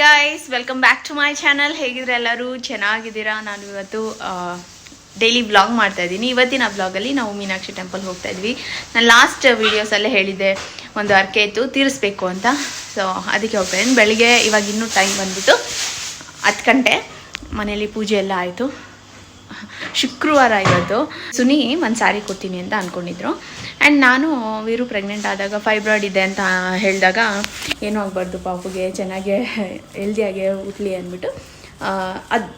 Guys welcome back to my channel ಹೇಗಿದ್ರೆ ಎಲ್ಲರೂ ಚೆನ್ನಾಗಿದ್ದೀರಾ? ನಾನು ಇವತ್ತು ಡೈಲಿ ಬ್ಲಾಗ್ ಮಾಡ್ತಾ ಇದ್ದೀನಿ. ಇವತ್ತಿನ ಬ್ಲಾಗಲ್ಲಿ ನಾವು ಮೀನಾಕ್ಷಿ ಟೆಂಪಲ್ ಹೋಗ್ತಾ ಇದ್ವಿ. ನಾನು ಲಾಸ್ಟ್ ವೀಡಿಯೋಸಲ್ಲೇ ಹೇಳಿದ್ದೆ, ಒಂದು ಅರ್ಕೆ ಇತ್ತು, ತೀರಿಸ್ಬೇಕು ಅಂತ. ಸೊ ಅದಕ್ಕೆ ಹೋಗ್ತಾ ಬೆಳಿಗ್ಗೆ ಇವಾಗ ಇನ್ನೂ ಟೈಮ್ ಬಂದ್ಬಿಟ್ಟು ಹತ್ತು ಗಂಟೆ ಮನೇಲಿ ಪೂಜೆ ಎಲ್ಲ ಆಯಿತು. ಶುಕ್ರವಾರ ಇವತ್ತು. ಸುನಿ ಒಂದು ಸಾರಿ ಕೊಡ್ತೀನಿ ಅಂತ ಅಂದ್ಕೊಂಡಿದ್ರು ಆ್ಯಂಡ್ ನಾನು ವೀರು ಪ್ರೆಗ್ನೆಂಟ್ ಆದಾಗ ಫೈಬ್ರಾಯ್ಡ್ ಇದೆ ಅಂತ ಹೇಳಿದಾಗ, ಏನೂ ಆಗಬಾರ್ದು ಪಾಪುಗೆ, ಚೆನ್ನಾಗೆ ಹೆಲ್ದಿಯಾಗೆ ಹುಟ್ಲಿ ಅಂದ್ಬಿಟ್ಟು. ಅದು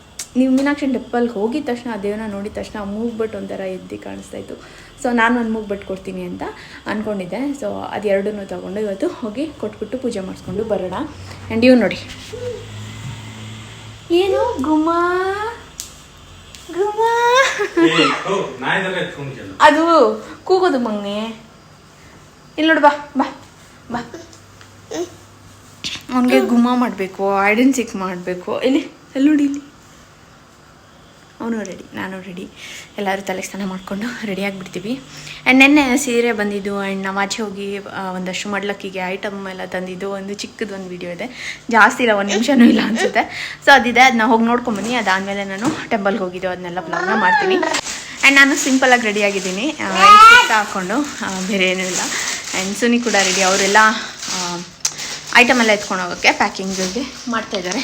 ನೀವು ಮೀನಾಕ್ಷಿ ಟೆಂಪಲ್ಗೆ ಹೋಗಿದ ತಕ್ಷಣ, ಆ ದೇವನ ನೋಡಿದ ತಕ್ಷಣ ಮೂಗ್ಬಟ್ಟು ಒಂಥರ ಎದ್ದು ಕಾಣಿಸ್ತಾ ಇತ್ತು. ಸೊ ನಾನು ಒಂದು ಮೂಗ್ಬಟ್ಟು ಕೊಡ್ತೀನಿ ಅಂತ ಅಂದ್ಕೊಂಡಿದ್ದೆ ಸೊ ಅದು ಎರಡನ್ನೂ ತೊಗೊಂಡು ಇವತ್ತು ಹೋಗಿ ಕೊಟ್ಬಿಟ್ಟು ಪೂಜೆ ಮಾಡಿಸ್ಕೊಂಡು ಬರೋಣ. ಆ್ಯಂಡ್ ಇವು ನೋಡಿ. ಏನು ಗುಮಾ? ಅದು ಕೂಗೋದು ಮಂಗ್ನಿ. ಇಲ್ಲಿ ನೋಡು ಬಾ ಬಾ ಬಾ. ಅವನಿಗೆ ಗುಮ್ಮ ಮಾಡಬೇಕು ಐಡೆನ್ ಸಿಕ್ ಮಾಡಬೇಕು. ಇಲ್ಲಿ ಎಲ್ಲಿ ನೋಡಿ ಇಲ್ಲಿ. ಅವನು ರೆಡಿ ನಾನು ರೆಡಿ ಎಲ್ಲರೂ ತಲೆ ಸ್ನಾನ ಮಾಡಿಕೊಂಡು ರೆಡಿ ಆಗಿಬಿಡ್ತೀವಿ. ಆ್ಯಂಡ್ ನೆನ್ನೆ ಸೀರೆ ಬಂದಿದ್ದು ಆ್ಯಂಡ್ ನಾವು ಆಚೆ ಹೋಗಿ ಒಂದಷ್ಟು ಮಡ್ಲಕ್ಕಿಗೆ ಐಟಮ್ ಎಲ್ಲ ತಂದಿದ್ದು, ಒಂದು ಚಿಕ್ಕದು ಒಂದು ವಿಡಿಯೋ ಇದೆ. ಜಾಸ್ತಿ ಇಲ್ಲ, ಒಂದು ನಿಮಿಷನೂ ಇಲ್ಲ ಅನಿಸುತ್ತೆ. ಸೊ ಅದಿದೆ ಅದನ್ನ ಹೋಗಿ ನೋಡ್ಕೊಂಬನ್ನಿ ಅದಾದಮೇಲೆ ನಾನು ಟೆಂಪಲ್ಗೆ ಹೋಗಿದ್ದು ಅದನ್ನೆಲ್ಲ ಬ್ಲಾಗ್ನ ಮಾಡ್ತೀನಿ. ಆ್ಯಂಡ್ ನಾನು ಸಿಂಪಲಾಗಿ ರೆಡಿ ಆಗಿದ್ದೀನಿ. ಹಾಕ್ಕೊಂಡು ಬೇರೆ ಏನೂ ಇಲ್ಲ. ಆ್ಯಂಡ್ ಸುನಿ ಕೂಡ ರೆಡಿ ಅವರೆಲ್ಲ ಐಟಮ್ ಎಲ್ಲ ಎತ್ಕೊಂಡು ಹೋಗೋಕ್ಕೆ ಪ್ಯಾಕಿಂಗ್ಗೆ ಮಾಡ್ತಾ ಇದ್ದಾರೆ.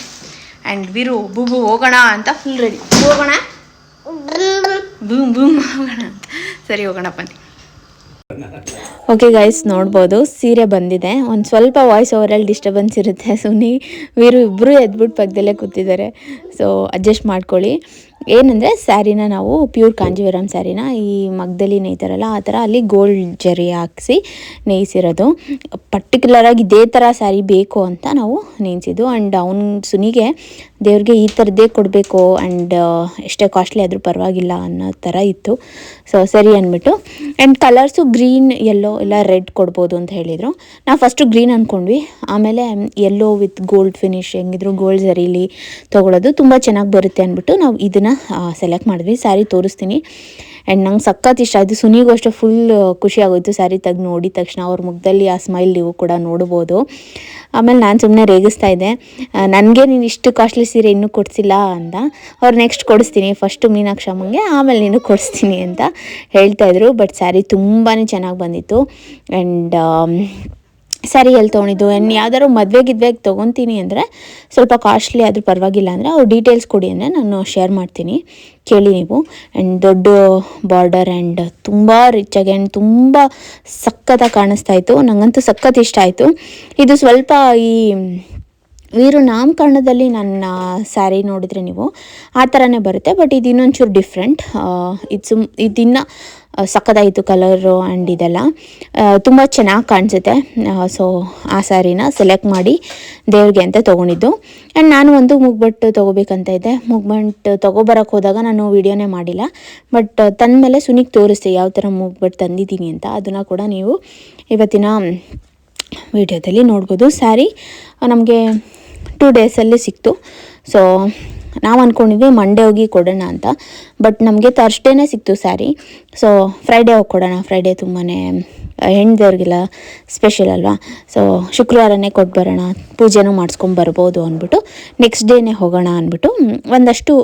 ಆ್ಯಂಡ್ ವೀರು ಬೂಬು ಹೋಗೋಣ ಅಂತ ಫುಲ್ ರೆಡಿ ಹೋಗೋಣ? ಬೂಮ್ ಬೂಮ್ ಹೋಗೋಣ ಅಂತ. ಸರಿ, ಹೋಗೋಣ, ಬನ್ನಿ. ಓಕೆ ಗೈಸ್ ನೋಡ್ಬೋದು. ಸೀರೆ ಬಂದಿದೆ. ಒಂದು ಸ್ವಲ್ಪ ವಾಯ್ಸ್ ಓವರಲ್ಲಿ ಡಿಸ್ಟರ್ಬೆನ್ಸ್ ಇರುತ್ತೆ. ಸುನಿ ವೀರು ಇಬ್ಬರು ಎದ್ಬಿಟ್ಟು ಪಕ್ಕದಲ್ಲೇ ಕೂತಿದ್ದಾರೆ. ಸೊ ಅಡ್ಜಸ್ಟ್ ಮಾಡ್ಕೊಳ್ಳಿ. ಏನಂದರೆ ಸ್ಯಾರಿನ ನಾವು ಪ್ಯೂರ್ ಕಾಂಜೀವರಂ ಸ್ಯಾರಿನ ಈ ಮಗ್ದಲ್ಲಿ ನೇಯ್ತಾರಲ್ಲ ಆ ಥರ ಅಲ್ಲಿ ಗೋಲ್ಡ್ ಜರಿ ಹಾಕಿಸಿ ನೇಯ್ಸಿರೋದು. ಪರ್ಟಿಕ್ಯುಲರಾಗಿ ಇದೇ ಥರ ಸ್ಯಾರಿ ಬೇಕು ಅಂತ ನಾವು ನೇಯ್ಸಿದ್ದು. ಆ್ಯಂಡ್ ಅವ್ನ ಸುನಿಗೆ ದೇವ್ರಿಗೆ ಈ ಥರದ್ದೇ ಕೊಡಬೇಕು ಆ್ಯಂಡ್ ಎಷ್ಟೇ ಕಾಸ್ಟ್ಲಿ ಆದರೂ ಪರವಾಗಿಲ್ಲ ಅನ್ನೋ ಥರ ಇತ್ತು. ಸೊ ಸರಿ ಅಂದ್ಬಿಟ್ಟು ಆ್ಯಂಡ್ ಕಲರ್ಸು ಗ್ರೀನ್ ಯೆಲ್ಲೋ ಇಲ್ಲ ರೆಡ್ ಕೊಡ್ಬೋದು ಅಂತ ಹೇಳಿದರು. ನಾವು ಫಸ್ಟು ಗ್ರೀನ್ ಅಂದ್ಕೊಂಡ್ವಿ ಆಮೇಲೆ ಯೆಲ್ಲೋ ವಿತ್ ಗೋಲ್ಡ್ ಫಿನಿಶ್ ಹೆಂಗಿದ್ರು ಗೋಲ್ಡ್ ಸರೀಲಿ ತೊಗೊಳೋದು ತುಂಬ ಚೆನ್ನಾಗಿ ಬರುತ್ತೆ ಅಂದ್ಬಿಟ್ಟು ನಾವು ಇದನ್ನು ಸೆಲೆಕ್ಟ್ ಮಾಡಿದ್ವಿ. ಸ್ಯಾರಿ ತೋರಿಸ್ತೀನಿ. ಆ್ಯಂಡ್ ನಂಗೆ ಸಖತ್ ಇಷ್ಟ. ಆಯಿತು ಸುನಿಗೂ ಅಷ್ಟೇ ಫುಲ್ ಖುಷಿ ಆಗೋಯ್ತು ಸ್ಯಾರಿ ತೆಗ್ದು ನೋಡಿದ ತಕ್ಷಣ. ಅವ್ರ ಮುಖದಲ್ಲಿ ಆ ಸ್ಮೈಲ್ ನೀವು ಕೂಡ ನೋಡ್ಬೋದು. ಆಮೇಲೆ ನಾನು ಸುಮ್ಮನೆ ರೇಗಿಸ್ತಾ ಇದ್ದೆ. ನನಗೆ ನೀನು ಇಷ್ಟು ಕಾಸ್ಟ್ಲಿ ಸೀರೆ ಇನ್ನೂ ಕೊಡಿಸಿಲ್ಲ ಅಂತ. ಅವ್ರು ನೆಕ್ಸ್ಟ್ ಕೊಡಿಸ್ತೀನಿ. ಫಸ್ಟು ಮೀನಾಕ್ಷಮ್ಮಂಗೆ, ಆಮೇಲೆ ನೀನು ಕೊಡಿಸ್ತೀನಿ ಅಂತ ಹೇಳ್ತಾಯಿದ್ರು ಬಟ್ ಸ್ಯಾರಿ ತುಂಬಾ ಚೆನ್ನಾಗಿ ಬಂದಿತ್ತು. ಆ್ಯಂಡ್ ಸ್ಯಾರಿ ಎಲ್ಲಿ ತೊಗೊಂಡಿದ್ದು? ಇನ್ನು ಯಾವ್ದಾದ್ರು ಮದುವೆ ಗಿದ್ವೆಗೆ ತೊಗೊತೀನಿ ಅಂದರೆ ಸ್ವಲ್ಪ ಕಾಸ್ಟ್ಲಿ ಆದರೂ ಪರವಾಗಿಲ್ಲ ಅಂದರೆ ಅವ್ರು ಡೀಟೇಲ್ಸ್ ಕೊಡಿ ಅಂದರೆ ನಾನು ಶೇರ್ ಮಾಡ್ತೀನಿ. ಕೇಳಿ ನೀವು. ಆ್ಯಂಡ್ ದೊಡ್ಡ ಬಾರ್ಡರ್ ಆ್ಯಂಡ್ ತುಂಬ ರಿಚಾಗಿ ಆ್ಯಂಡ್ ತುಂಬ ಸಖತ್ತಾಗಿ ಕಾಣಿಸ್ತಾ ಇತ್ತು. ನನಗಂತೂ ಸಖತ್ ಇಷ್ಟ ಆಯಿತು. ಇದು ಸ್ವಲ್ಪ ಈ ವೀರು ನಾಮಕರಣದಲ್ಲಿ ನನ್ನ ಸ್ಯಾರಿ ನೋಡಿದರೆ ನೀವು ಆ ಥರನೇ ಬರುತ್ತೆ. ಬಟ್ ಇದು ಇನ್ನೊಂಚೂರು ಡಿಫ್ರೆಂಟ್ ಇದು ಸುಮ್ ಇದಿನ್ನು ಸಕ್ಕದಾಯಿತು ಕಲರು ಆ್ಯಂಡ್ ಇದೆಲ್ಲ. ತುಂಬ ಚೆನ್ನಾಗಿ ಕಾಣಿಸುತ್ತೆ. ಸೊ ಆ ಸ್ಯಾರಿನ ಸೆಲೆಕ್ಟ್ ಮಾಡಿ ದೇವ್ರಿಗೆ ಅಂತ ತೊಗೊಂಡಿದ್ದು. ಆ್ಯಂಡ್ ನಾನು ಒಂದು ಮುಗ್ಬಟ್ಟು ತೊಗೋಬೇಕಂತ ಇದ್ದೆ. ಮುಗ್ಬಟ್ಟು ತೊಗೊಬರಕ್ಕೆ ಹೋದಾಗ ನಾನು ವೀಡಿಯೋನೇ ಮಾಡಿಲ್ಲ. ಬಟ್ ತಂದಮೇಲೆ ಸುನಿಗೆ ತೋರಿಸ್ತೆ ಯಾವ ಥರ ಮುಗ್ಬಟ್ಟು ತಂದಿದ್ದೀನಿ ಅಂತ. ಅದನ್ನು ಕೂಡ ನೀವು ಇವತ್ತಿನ ವಿಡಿಯೋದಲ್ಲಿ ನೋಡ್ಬೋದು. ಸ್ಯಾರಿ ನಮಗೆ ಟೂ ಡೇಸಲ್ಲಿ ಸಿಕ್ತು. ಸೊ ನಾವು ಅಂದ್ಕೊಂಡಿದ್ವಿ ಮಂಡೇ ಹೋಗಿ ಕೊಡೋಣ ಅಂತ. ಬಟ್ ನಮಗೆ ತರ್ಸ್ಡೇನೇ ಸಿಕ್ತು ಸ್ಯಾರಿ ಸೊ ಫ್ರೈಡೇ ಹೋಗಿ ಕೊಡೋಣ. ಫ್ರೈಡೇ ತುಂಬಾ ಹೆಣ್ದೇವ್ರಿಗೆಲ್ಲ ಸ್ಪೆಷಲ್ ಅಲ್ವಾ? ಸೊ ಶುಕ್ರವಾರನೇ ಕೊಟ್ಟು ಬರೋಣ. ಪೂಜೆನೂ ಮಾಡಿಸ್ಕೊಂಡು ಬರ್ಬೋದು ಅಂದ್ಬಿಟ್ಟು ನೆಕ್ಸ್ಟ್ ಡೇನೇ ಹೋಗೋಣ ಅಂದ್ಬಿಟ್ಟು ಒಂದಷ್ಟು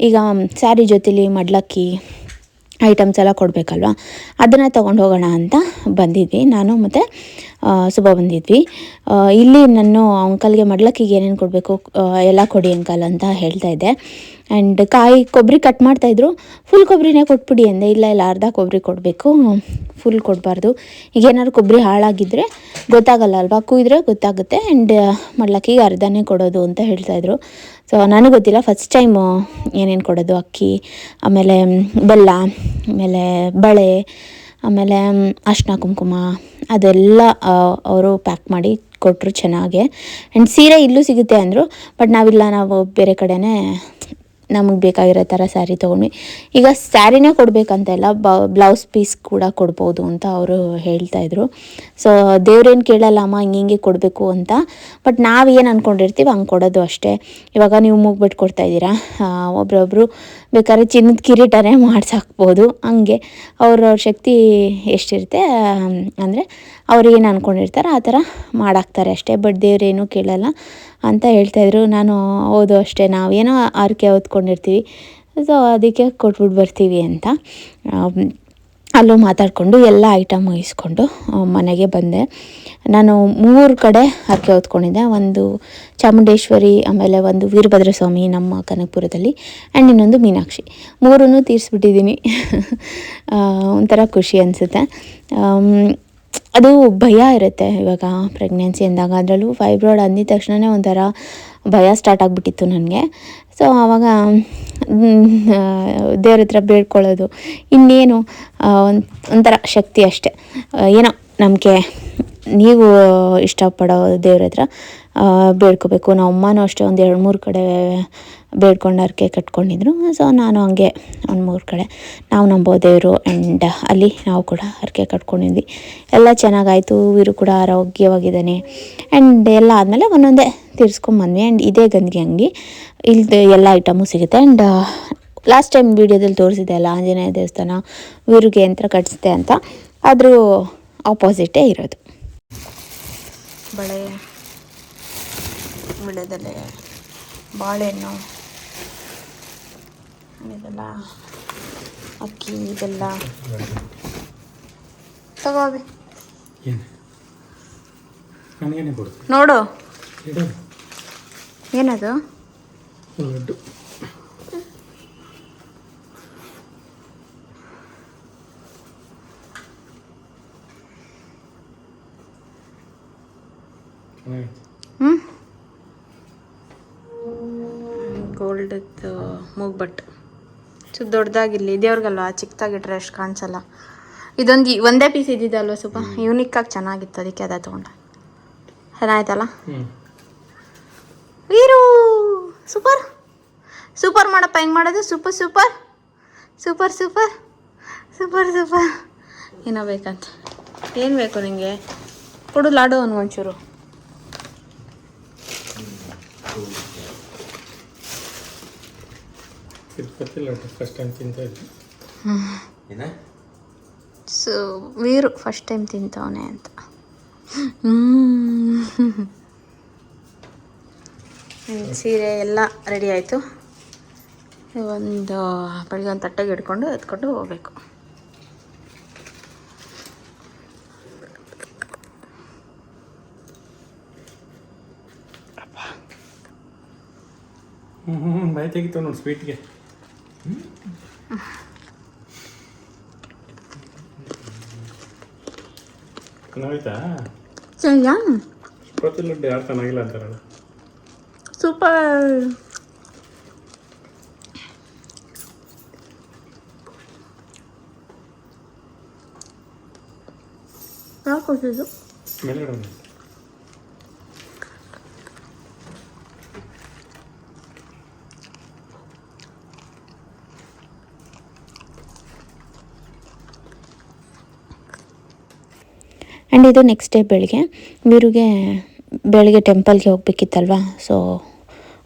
ಈಗ ಸ್ಯಾರಿ ಜೊತೇಲಿ ಮಡ್ಲಕ್ಕಿ ಐಟಮ್ಸ್ ಎಲ್ಲ ಕೊಡಬೇಕಲ್ವ? ಅದನ್ನು ತೊಗೊಂಡು ಹೋಗೋಣ ಅಂತ ಬಂದಿದ್ವಿ. ನಾನು ಮತ್ತು ಸುಬ ಬಂದಿದ್ವಿ. ಇಲ್ಲಿ ನಾನು ಅಂಕಲ್ಗೆ ಮಡ್ಲಕ್ಕಿಗೆ ಏನೇನು ಕೊಡಬೇಕು ಎಲ್ಲ ಕೊಡಿ ಅಂಕಲ್ ಅಂತ ಹೇಳ್ತಾ ಇದ್ದೆ. ಆ್ಯಂಡ್ ಕಾಯಿ ಕೊಬ್ಬರಿ ಕಟ್ ಮಾಡ್ತಾಯಿದ್ರು ಫುಲ್ ಕೊಬ್ಬರಿನೇ ಕೊಟ್ಬಿಡಿ ಅಂದೆ ಇಲ್ಲ ಇಲ್ಲ, ಅರ್ಧ ಕೊಬ್ಬರಿ ಕೊಡಬೇಕು. ಫುಲ್ ಕೊಡಬಾರ್ದು. ಈಗ ಏನಾದ್ರು ಕೊಬ್ಬರಿ ಹಾಳಾಗಿದ್ದರೆ ಗೊತ್ತಾಗಲ್ಲ ಅಲ್ವಾ? ಕುಯ್ದ್ರೆ ಗೊತ್ತಾಗುತ್ತೆ. ಆ್ಯಂಡ್ ಮಡ್ಲಕ್ಕಿಗೆ ಅರ್ಧನೇ ಕೊಡೋದು ಅಂತ ಹೇಳ್ತಾಯಿದ್ರು ಸೊ ನನಗೆ ಗೊತ್ತಿಲ್ಲ ಫಸ್ಟ್ ಟೈಮು ಏನೇನು ಕೊಡೋದು, ಅಕ್ಕಿ, ಆಮೇಲೆ ಬೆಲ್ಲ, ಆಮೇಲೆ ಬಳೆ, ಆಮೇಲೆ ಅರ್ಶಿನ ಕುಂಕುಮ, ಅದೆಲ್ಲ ಅವರು ಪ್ಯಾಕ್ ಮಾಡಿ ಕೊಟ್ಟರು ಚೆನ್ನಾಗೆ. ಆ್ಯಂಡ್ ಸೀರೆ ಇಲ್ಲೂ ಸಿಗುತ್ತೆ ಅಂದರು ಬಟ್ ನಾವಿಲ್ಲ, ನಾವು ಬೇರೆ ಕಡೆನೇ ನಮಗೆ ಬೇಕಾಗಿರೋ ಥರ ಸ್ಯಾರಿ ತೊಗೊಂಡ್ವಿ. ಈಗ ಸ್ಯಾರಿನೇ ಕೊಡಬೇಕಂತ ಇಲ್ಲ ಬ್ಲೌಸ್ ಪೀಸ್ ಕೂಡ ಕೊಡ್ಬೋದು ಅಂತ ಅವರು ಹೇಳ್ತಾಯಿದ್ರು ಸೊ ದೇವ್ರೇನು ಕೇಳಲ್ಲ, ಅಮ್ಮ ಹಿಂಗೆ ಹಿಂಗೆ ಕೊಡಬೇಕು ಅಂತ. ಬಟ್ ನಾವು ಏನು ಅಂದ್ಕೊಂಡಿರ್ತೀವಿ ಹಂಗೆ ಕೊಡೋದು ಅಷ್ಟೇ. ಇವಾಗ ನೀವು ಮುಗ್ಬಿಟ್ಟು ಕೊಡ್ತಾ ಇದ್ದೀರಾ? ಒಬ್ರೊಬ್ರು ಬೇಕಾದ್ರೆ ಚಿನ್ನದ ಕಿರೀಟನೇ ಮಾಡ್ಸಾಕ್ಬೋದು. ಹಂಗೆ ಅವ್ರವ್ರ ಶಕ್ತಿ ಎಷ್ಟಿರುತ್ತೆ ಅಂದರೆ ಅವ್ರೇನು ಅಂದ್ಕೊಂಡಿರ್ತಾರೆ ಆ ಥರ ಮಾಡಾಕ್ತಾರೆ ಅಷ್ಟೇ. ಬಟ್ ದೇವ್ರೇನು ಕೇಳಲ್ಲ ಅಂತ ಹೇಳ್ತಾಯಿದ್ರು ನಾನು ಹೌದು ಅಷ್ಟೇ ನಾವೇನೋ ಆರ್ಕೆ ಹೊತ್ಕೊಂಡಿರ್ತೀವಿ. ಸೊ ಅದಕ್ಕೆ ಕೊಟ್ಬಿಟ್ಟು ಬರ್ತೀವಿ ಅಂತ. ಅಲ್ಲೂ ಮಾತಾಡಿಕೊಂಡು ಎಲ್ಲ ಐಟಮ್ ಇಸ್ಕೊಂಡು ಮನೆಗೆ ಬಂದೆ. ನಾನು ಮೂರು ಕಡೆ ಹರಕೆ ಹೊತ್ಕೊಂಡಿದ್ದೆ. ಒಂದು ಚಾಮುಂಡೇಶ್ವರಿ, ಆಮೇಲೆ ಒಂದು ವೀರಭದ್ರ ಸ್ವಾಮಿ ನಮ್ಮ ಕನಕಪುರದಲ್ಲಿ ಆ್ಯಂಡ್ ಇನ್ನೊಂದು ಮೀನಾಕ್ಷಿ. ಮೂರೂ ತೀರಿಸ್ಬಿಟ್ಟಿದ್ದೀನಿ. ಒಂಥರ ಖುಷಿ ಅನಿಸುತ್ತೆ. ಅದು ಭಯ ಇರುತ್ತೆ ಇವಾಗ ಪ್ರೆಗ್ನೆನ್ಸಿ ಅಂದಾಗ. ಅದರಲ್ಲೂ ಫೈಬ್ರಾಯ್ಡ್ ಅಂದಿದ ತಕ್ಷಣವೇ ಒಂಥರ ಭಯ ಸ್ಟಾರ್ಟ್ ಆಗಿಬಿಟ್ಟಿತ್ತು ನನಗೆ. ಸೊ ಆವಾಗ ದೇವ್ರ ಹತ್ರ ಬೇಡ್ಕೊಳ್ಳೋದು. ಇನ್ನೇನು ಒಂಥರ ಶಕ್ತಿ ಅಷ್ಟೆ. ಏನೋ ನಮಗೆ, ನೀವು ಇಷ್ಟಪಡೋ ದೇವ್ರ ಹತ್ರ ಬೇಡ್ಕೋಬೇಕು. ನಮ್ಮ ಅಮ್ಮನೂ ಅಷ್ಟೇ ಒಂದು ಎರಡು ಮೂರು ಕಡೆ ಬೇಡ್ಕೊಂಡು ಹರಕೆ ಕಟ್ಕೊಂಡಿದ್ರು. ಸೊ ನಾನು ಹಂಗೆ ಒಂದು ಮೂರು ಕಡೆ. ನಾವು ನಂಬೋ ದೇವರು ಆ್ಯಂಡ್ ಅಲ್ಲಿ ನಾವು ಕೂಡ ಹರಕೆ ಕಟ್ಕೊಂಡಿದ್ವಿ. ಎಲ್ಲ ಚೆನ್ನಾಗಾಯಿತು. ಇವರು ಕೂಡ ಆರೋಗ್ಯವಾಗಿದ್ದಾನೆ. ಆ್ಯಂಡ್ ಎಲ್ಲ ಆದಮೇಲೆ ಒಂದೊಂದೇ ತೀರಿಸ್ಕೊಂಬಂದ್ವಿ ಆ್ಯಂಡ್ ಇದೇ ಗಂದಿಗೆ ಅಂಗಿ ಇಲ್ಲಿ ಎಲ್ಲ ಐಟಮು ಸಿಗುತ್ತೆ. ಆ್ಯಂಡ್ ಲಾಸ್ಟ್ ಟೈಮ್ ವೀಡಿಯೋದಲ್ಲಿ ತೋರಿಸಿದೆ ಅಲ್ಲ, ಆಂಜನೇಯ ದೇವಸ್ಥಾನ ಇವ್ರಿಗೆ ಯಂತ್ರ ಕಟ್ಸಿದೆ ಅಂತ. ಆದರೂ ಆಪೋಸಿಟೇ ಇರೋದು. ಬಳೆ ವಿಳ್ಯದೆಲೆ ಬಾಳೆಹಣ್ಣು ಇದೆಲ್ಲ ಅಕ್ಕಿ ಇದೆಲ್ಲ. ತಗೋಬಿ ಕೊಡ್ತು ನೋಡು. ಏನದು? ಲಡ್ಡು. ಹ್ಞೂ ಗೋಲ್ಡದ್ದು ಮೂಗ್ಬಟ್ಟು. ಸೊ ದೊಡ್ಡದಾಗಿರಲಿ ದೇವ್ರಿಗಲ್ವಾ ಚಿಕ್ಕದಾಗಿಟ್ರೆ ಅಷ್ಟು ಕಾಣಿಸಲ್ಲ. ಇದೊಂದು ಒಂದೇ ಪೀಸ್ ಇದ್ದಿದ್ದಲ್ವ ಸ್ವಲ್ಪ ಆಗಿ ಚೆನ್ನಾಗಿತ್ತು. ಅದಕ್ಕೆ ಅದ ತಗೊಂಡ. ಚೆನ್ನಾಯ್ತಲ್ಲ ವೀರು! ಸೂಪರ್. ಸೂಪರ್ ಮಾಡಪ್ಪ. ಹೆಂಗೆ ಮಾಡೋದು? Super super. Super super. Super super. ಏನೋ ಬೇಕಂತ. ಏನು ಬೇಕು ನಿಮಗೆ ಕೊಡು ಲಾಡು ಅವ್ನಿಗೆ ಒಂಚೂರು ತಿರುಪತಿ ಲಡ್ಡು ಫಸ್ಟ್ ಟೈಮ್ ತಿಂತಾ ಸೊ ವೀರು ಫಸ್ಟ್ ಟೈಮ್ ತಿಂತವನೆ ಅಂತ. ಹ್ಮ್. ಹ್ಮ್, ಸೀರೆ ಎಲ್ಲ ರೆಡಿ ಆಯಿತು. ಒಂದು ಬೆಳಿಗ್ಗೆ ಒಂದು ತಟ್ಟೆಗೆ ಹಿಡ್ಕೊಂಡು ಎತ್ಕೊಂಡು ಹೋಗ್ಬೇಕು. ಹ್ಞೂ ಹ್ಞೂ ಬಾಯ್ ತೆಗಿತು ನೋಡಿ ಸ್ವೀಟ್ಗೆ ಚೆನ್ನಾಗೈತಾ ಸರಿಯಾ ತಿರುಪತಿ ಲಡ್ಡು ಯಾರು ಚೆನ್ನಾಗಿಲ್ಲ ಅಂತಾರಲ್ಲ. ಸೂಪರ್. ಯಾರು ಕೊಟ್ಟಿದ್ದು ಮೇಲ್ಗಡೆ ಇದು ನೆಕ್ಸ್ಟ್ ಡೇ ಬೆಳಿಗ್ಗೆ. ವೀರುಗೆ ಬೆಳಿಗ್ಗೆ ಟೆಂಪಲ್ಗೆ ಹೋಗ್ಬೇಕಿತ್ತಲ್ವಾ? ಸೊ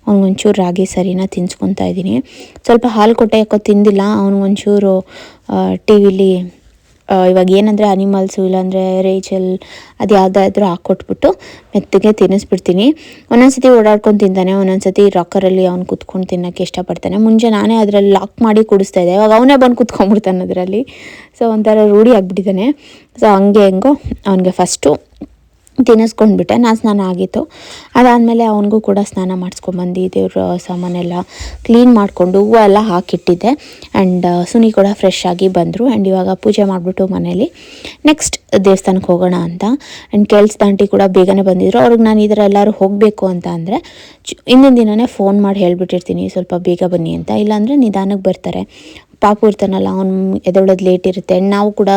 ಅವ್ನಿಗೊಂಚೂರು ರಾಗಿ ಸರಿನ ತಿನ್ಸ್ಕೊತಾ ಇದ್ದೀನಿ. ಸ್ವಲ್ಪ ಹಾಲು ಕೊಟ್ಟೆ ಯಾಕೋ ತಿಂದಿಲ್ಲ. ಅವ್ನಿಗೊಂಚೂರು ಟಿ ವಿಲಿ ಇವಾಗ ಏನಂದರೆ ಅನಿಮಲ್ಸು ಇಲ್ಲಾಂದರೆ ರೇಚಲ್ ಅದು ಯಾವುದಾದ್ರೂ ಹಾಕ್ಕೊಟ್ಬಿಟ್ಟು ಮೆತ್ತಗೆ ತಿನ್ನಿಸ್ಬಿಡ್ತೀನಿ. ಒಂದೊಂದ್ಸತಿ ಓಡಾಡ್ಕೊಂಡು ತಿಂತಾನೆ, ಒಂದೊಂದ್ಸತಿ ರಾಕರಲ್ಲಿ ಅವ್ನು ಕುತ್ಕೊಂಡು ತಿನ್ನೋಕ್ಕೆ ಇಷ್ಟಪಡ್ತಾನೆ. ಮುಂಚೆ ನಾನೇ ಅದರಲ್ಲಿ ಲಾಕ್ ಮಾಡಿ ಕುಡಿಸ್ತಾ ಇದ್ದೆ, ಇವಾಗ ಅವನೇ ಬಂದು ಕುತ್ಕೊಂಡ್ಬಿಡ್ತಾನೆ ಅದರಲ್ಲಿ. ಸೊ ಒಂಥರ ರೂಢಿ ಆಗಿಬಿಟ್ಟಿದ್ದಾನೆ. ಸೊ ಹಂಗೆ ಹೆಂಗೋ, ಅವನಿಗೆ ಫಸ್ಟು ತಿನ್ನಿಸ್ಕೊಂಡ್ಬಿಟ್ಟೆ. ನಾನು ಸ್ನಾನ ಆಗಿತ್ತು. ಅದಾದಮೇಲೆ ಅವನಿಗೂ ಕೂಡ ಸ್ನಾನ ಮಾಡಿಸ್ಕೊಂಬಂದು ದೇವ್ರ ಸಾಮಾನೆಲ್ಲ ಕ್ಲೀನ್ ಮಾಡಿಕೊಂಡು ಹೂವು ಎಲ್ಲ ಹಾಕಿಟ್ಟಿದ್ದೆ. ಆ್ಯಂಡ್ ಸುನಿ ಕೂಡ ಫ್ರೆಶ್ ಆಗಿ ಬಂದರು. ಆ್ಯಂಡ್ ಇವಾಗ ಪೂಜೆ ಮಾಡಿಬಿಟ್ಟು ಮನೇಲಿ. ನೆಕ್ಸ್ಟ್ ದೇವಸ್ಥಾನಕ್ಕೆ ಹೋಗೋಣ ಅಂತ. ಆ್ಯಂಡ್ ಕೆಲ್ಸದ ಆಂಟಿ ಕೂಡ ಬೇಗನೆ ಬಂದಿದ್ರು. ಅವ್ರಿಗೆ ನಾನು ಈ ಥರ ಎಲ್ಲರೂ ಹೋಗಬೇಕು ಅಂತ ಅಂದರೆ ಹಿಂದಿನ ದಿನವೇ ಫೋನ್ ಮಾಡಿ ಹೇಳಿಬಿಟ್ಟಿರ್ತೀನಿ. ಸ್ವಲ್ಪ ಬೇಗ ಬನ್ನಿ ಅಂತ. ಇಲ್ಲಾಂದರೆ ನಿಧಾನಕ್ಕೆ ಬರ್ತಾರೆ. ಪಾಪು ಇರ್ತಾನಲ್ಲ ಅವ್ನು ಎದೊಳೋದು ಲೇಟ್ ಇರುತ್ತೆ. ನಾವು ಕೂಡ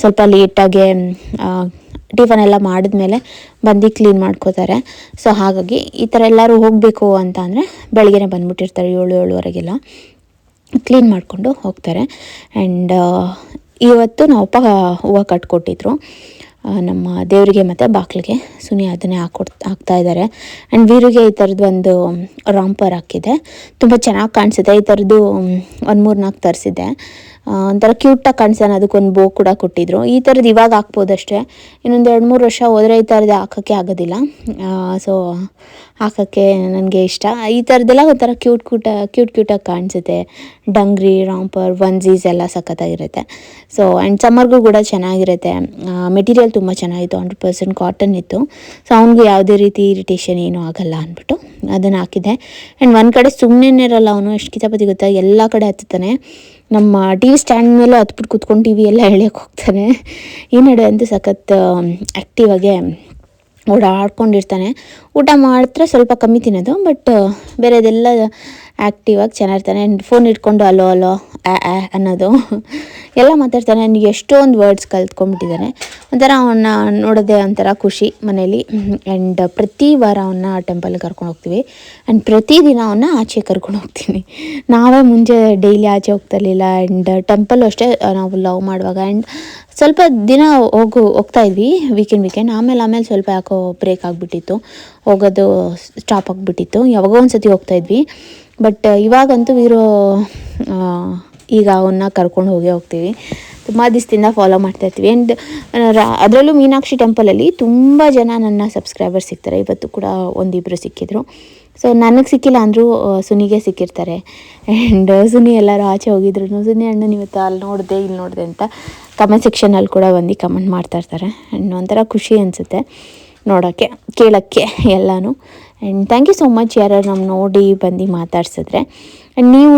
ಸ್ವಲ್ಪ ಲೇಟಾಗೆ ಟಿಫನ್ ಎಲ್ಲ ಮಾಡಿದ್ಮೇಲೆ ಬಂದು ಕ್ಲೀನ್ ಮಾಡ್ಕೋತಾರೆ. ಸೊ ಹಾಗಾಗಿ ಈ ಥರ ಎಲ್ಲರೂ ಹೋಗಬೇಕು ಅಂತ ಅಂದರೆ ಬೆಳಗ್ಗೆನೇ ಬಂದುಬಿಟ್ಟಿರ್ತಾರೆ, ಏಳು, ಏಳುವರೆಗೆಲ್ಲ. ಕ್ಲೀನ್ ಮಾಡಿಕೊಂಡು ಹೋಗ್ತಾರೆ. ಆ್ಯಂಡ್ ಇವತ್ತು ನಾವಪ್ಪ ಹೂವು ಕಟ್ಕೊಟ್ಟಿದ್ರು. ನಮ್ಮ ದೇವರಿಗೆ ಮತ್ತು ಬಾಕ್ಲಿಗೆ ಸುನಿ ಅದನ್ನೇ ಹಾಕೊಡ್, ಹಾಕ್ತಾ ಇದ್ದಾರೆ ಆ್ಯಂಡ್ ವೀರಿಗೆ ಈ ಥರದ್ದು ಒಂದು ರಾಂಪರ್ ಹಾಕಿದೆ. ತುಂಬ ಚೆನ್ನಾಗಿ ಕಾಣಿಸುತ್ತೆ ಈ ಥರದ್ದು ಒಂದು ಮೂರು ನಾಲ್ಕು ತರಿಸಿದ್ದೆ ಒಂಥರ ಕ್ಯೂಟಾಗಿ ಕಾಣಿಸೋಣ ಅದಕ್ಕೊಂದು ಬೋ ಕೂಡ ಕೊಟ್ಟಿದ್ರು. ಈ ಥರದ್ದು ಇವಾಗ ಹಾಕ್ಬೋದಷ್ಟೇ. ಇನ್ನೊಂದು ಎರಡು ಮೂರು ವರ್ಷ ಹೋದರೆ ಈ ಥರದ್ದು ಹಾಕೋಕ್ಕೆ ಆಗೋದಿಲ್ಲ. ಸೊ ಹಾಕೋಕ್ಕೆ ನನಗೆ ಇಷ್ಟ. ಈ ಥರದ್ದೆಲ್ಲ ಒಂಥರ ಕ್ಯೂಟ್ ಕ್ಯೂಟ ಕ್ಯೂಟ್ ಕ್ಯೂಟಾಗಿ ಕಾಣಿಸುತ್ತೆ. ಡಂಗ್ರಿ ರಾಂಪರ್ ಒನ್ಸೀಸ್ ಎಲ್ಲ ಸಖತ್ತಾಗಿರುತ್ತೆ. ಸೊ ಆ್ಯಂಡ್ ಸಮ್ಮರ್ಗೂ ಕೂಡ ಚೆನ್ನಾಗಿರುತ್ತೆ. ಮೆಟೀರಿಯಲ್ ತುಂಬ ಚೆನ್ನಾಗಿತ್ತು ಹಂಡ್ರೆಡ್ ಪರ್ಸೆಂಟ್ ಕಾಟನ್ ಇತ್ತು. ಸೊ ಅವ್ನಿಗೂ ಯಾವುದೇ ರೀತಿ ಇರಿಟೇಷನ್ ಏನೂ ಆಗಲ್ಲ ಅಂದ್ಬಿಟ್ಟು ಅದನ್ನು ಹಾಕಿದ್ದೆ. ಆ್ಯಂಡ್ ಒಂದು ಕಡೆ ಸುಮ್ಮನೆ ಇರಲ್ಲ ಅವನು, ಎಷ್ಟು ಕಿತಾಪತಿ ಗೊತ್ತಾ? ಎಲ್ಲ ಕಡೆ ಹತ್ತುತ್ತಾನೆ. ನಮ್ಮ ಟಿ ವಿ ಸ್ಟ್ಯಾಂಡ್ ಮೇಲೆ ಹತ್ಬಿಟ್ಟು ಕೂತ್ಕೊಂಡು ಟಿ ವಿ ಎಲ್ಲ ಎಳೆಯೋಕೆ ಹೋಗ್ತಾನೆ. ಈ ನಡೆ ಅಂತೂ ಸಖತ್ ಆ್ಯಕ್ಟಿವ್ ಆಗಿ ಓಡಾಡ್ಕೊಂಡಿರ್ತಾನೆ. ಊಟ ಮಾಡಿದ್ರೆ ಸ್ವಲ್ಪ ಕಮ್ಮಿ ತಿನ್ನೋದು ಬಟ್ ಬೇರೆದೆಲ್ಲ ಆ್ಯಕ್ಟಿವ್ ಆಗಿ ಚೆನ್ನಾಗಿರ್ತಾನೆ ಫೋನ್ ಇಟ್ಕೊಂಡು ಅಲೋ ಅಲೋ, ಆ ಅನ್ನೋದು. ಎಲ್ಲ ಮಾತಾಡ್ತಾನೆ. ನನಗೆ ಎಷ್ಟೊಂದು ವರ್ಡ್ಸ್ ಕಲ್ತ್ಕೊಂಡ್ಬಿಟ್ಟಿದ್ದಾನೆ. ಒಂಥರ ಅವನ್ನ ನೋಡೋದೇ ಒಂಥರ ಖುಷಿ ಮನೇಲಿ. ಆ್ಯಂಡ್ ಪ್ರತಿ ವಾರ ಅವನ್ನ ಟೆಂಪಲ್ಗೆ ಕರ್ಕೊಂಡು ಹೋಗ್ತೀವಿ. ಆ್ಯಂಡ್ ಪ್ರತಿದಿನ ಅವನ್ನ ಆಚೆ ಕರ್ಕೊಂಡು ಹೋಗ್ತೀನಿ. ನಾವೇ ಮುಂಚೆ ಡೈಲಿ ಆಚೆ ಹೋಗ್ತಿರ್ಲಿಲ್ಲ ಆ್ಯಂಡ್ ಟೆಂಪಲ್ಲು ಅಷ್ಟೇ ನಾವು ಲವ್ ಮಾಡುವಾಗ. ಆ್ಯಂಡ್ ಸ್ವಲ್ಪ ದಿನ ಹೋಗು, ಹೋಗ್ತಾ ಇದ್ವಿ ವೀಕೆಂಡ್ ವೀಕೆಂಡ್ ಆಮೇಲೆ ಆಮೇಲೆ ಸ್ವಲ್ಪ ಯಾಕೋ ಬ್ರೇಕ್ ಆಗಿಬಿಟ್ಟಿತ್ತು. ಹೋಗೋದು ಸ್ಟಾಪ್ ಆಗಿಬಿಟ್ಟಿತ್ತು. ಯಾವಾಗೋ ಒಂದು ಸತಿ ಹೋಗ್ತಾ ಇದ್ವಿ. ಬಟ್ ಇವಾಗಂತೂ ಇರೋ ಈಗ ಅವನ್ನ ಕರ್ಕೊಂಡು ಹೋಗೇ ಹೋಗ್ತೀವಿ. ತುಂಬ ದಿವಸದಿಂದ ಫಾಲೋ ಮಾಡ್ತಾ ಇರ್ತೀವಿ. ಆ್ಯಂಡ್ ಅದರಲ್ಲೂ ಮೀನಾಕ್ಷಿ ಟೆಂಪಲಲ್ಲಿ ತುಂಬ ಜನ ನನ್ನ ಸಬ್ಸ್ಕ್ರೈಬರ್ ಸಿಗ್ತಾರೆ. ಇವತ್ತು ಕೂಡ ಒಂದಿಬ್ಬರು ಸಿಕ್ಕಿದ್ರು. ಸೊ ನನಗೆ ಸಿಕ್ಕಿಲ್ಲ ಅಂದರೂ ಸುನಿಗೆ ಸಿಕ್ಕಿರ್ತಾರೆ. ಆ್ಯಂಡ್ ಸುನಿ ಎಲ್ಲರೂ ಆಚೆ ಹೋಗಿದ್ರು. ಸುನಿ ಅಣ್ಣ ಇವತ್ತು ಅಲ್ಲಿ ನೋಡಿದೆ, ಇಲ್ಲಿ ನೋಡಿದೆ ಅಂತ ಕಮೆಂಟ್ ಸೆಕ್ಷನಲ್ಲಿ ಕೂಡ ಬಂದು ಕಮೆಂಟ್ ಮಾಡ್ತಾ ಇರ್ತಾರೆ. ಆ್ಯಂಡ್ ಒಂಥರ ಖುಷಿ ಅನಿಸುತ್ತೆ ನೋಡೋಕ್ಕೆ, ಕೇಳೋಕ್ಕೆ ಎಲ್ಲನೂ. And thank you so much ಯಾರು ನಮ್ಮ ನೋಡಿ ಬಂದು ಮಾತಾಡ್ಸಿದ್ರೆ. ಆ್ಯಂಡ್ ನೀವು